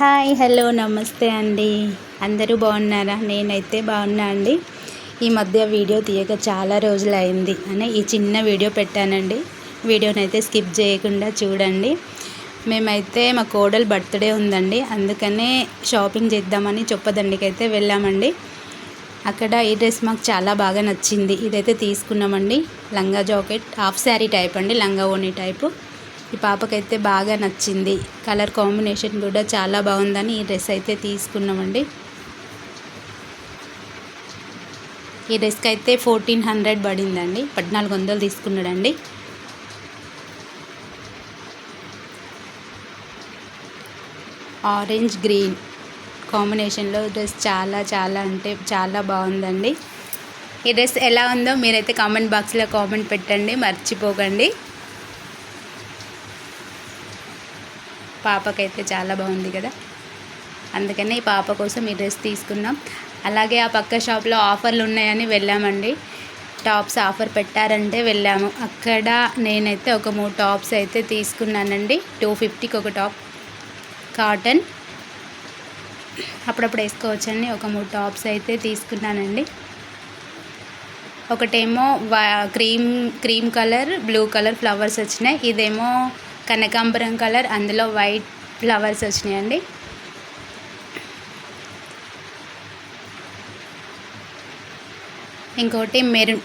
Hi hello నమస్తే అండి. అందరూ బాగున్నారా? నేనైతే బాగున్నా అండి. ఈ మధ్య వీడియో తీయక చాలా రోజులు అయింది అని ఈ చిన్న వీడియో పెట్టానండి. వీడియోని అయితే స్కిప్ చేయకుండా చూడండి. మేమైతే మా కోడలు బర్త్డే ఉందండి. అందుకనే షాపింగ్ చేద్దామని చొప్పదండికి అయితే వెళ్ళామండి. అక్కడ ఈ డ్రెస్ మాకు చాలా బాగా నచ్చింది. ఇదైతే తీసుకున్నామండి. లంగా జాకెట్. హాఫ్ శారీ టైప్ అండి. లంగా ఓణి టైపు. ఈ పాపకైతే బాగా నచ్చింది. కలర్ కాంబినేషన్ కూడా చాలా బాగుందని ఈ డ్రెస్ అయితే తీసుకున్నామండి. ఈ డ్రెస్కి అయితే ఫోర్టీన్ హండ్రెడ్ పడిందండి. పద్నాలుగు వందలు తీసుకున్నాడండి. ఆరెంజ్ గ్రీన్ కాంబినేషన్లో డ్రెస్ చాలా చాలా అంటే చాలా బాగుందండి. ఈ డ్రెస్ ఎలా ఉందో మీరైతే కామెంట్ బాక్స్లో కామెంట్ పెట్టండి. మర్చిపోకండి. పాపకైతే చాలా బాగుంది కదా. అందుకని ఈ పాప కోసం ఈ డ్రెస్ తీసుకున్నాం. అలాగే ఆ పక్క షాప్లో ఆఫర్లు ఉన్నాయని వెళ్ళామండి. టాప్స్ ఆఫర్ పెట్టారంటే వెళ్ళాము. అక్కడ నేనైతే ఒక మూడు టాప్స్ అయితే తీసుకున్నానండి. టూ ఫిఫ్టీకి ఒక టాప్. కాటన్. అప్పుడప్పుడు వేసుకోవచ్చండి ఒక మూడు టాప్స్ అయితే తీసుకున్నానండి. ఒకటేమో cream cream colour blue colour flowers వచ్చినాయి. ఇదేమో కనకాంబరం కలర్ అందులో వైట్ ఫ్లవర్స్ వచ్చినాయండి. ఇంకోటి మెరూన్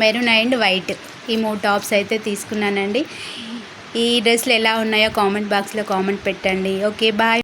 మెరూన్ అండ్ వైట్. ఈ మూడు టాప్స్ అయితే తీసుకున్నానండి. ఈ డ్రెస్లు ఎలా ఉన్నాయో కామెంట్ బాక్స్లో కామెంట్ పెట్టండి. Okay bye.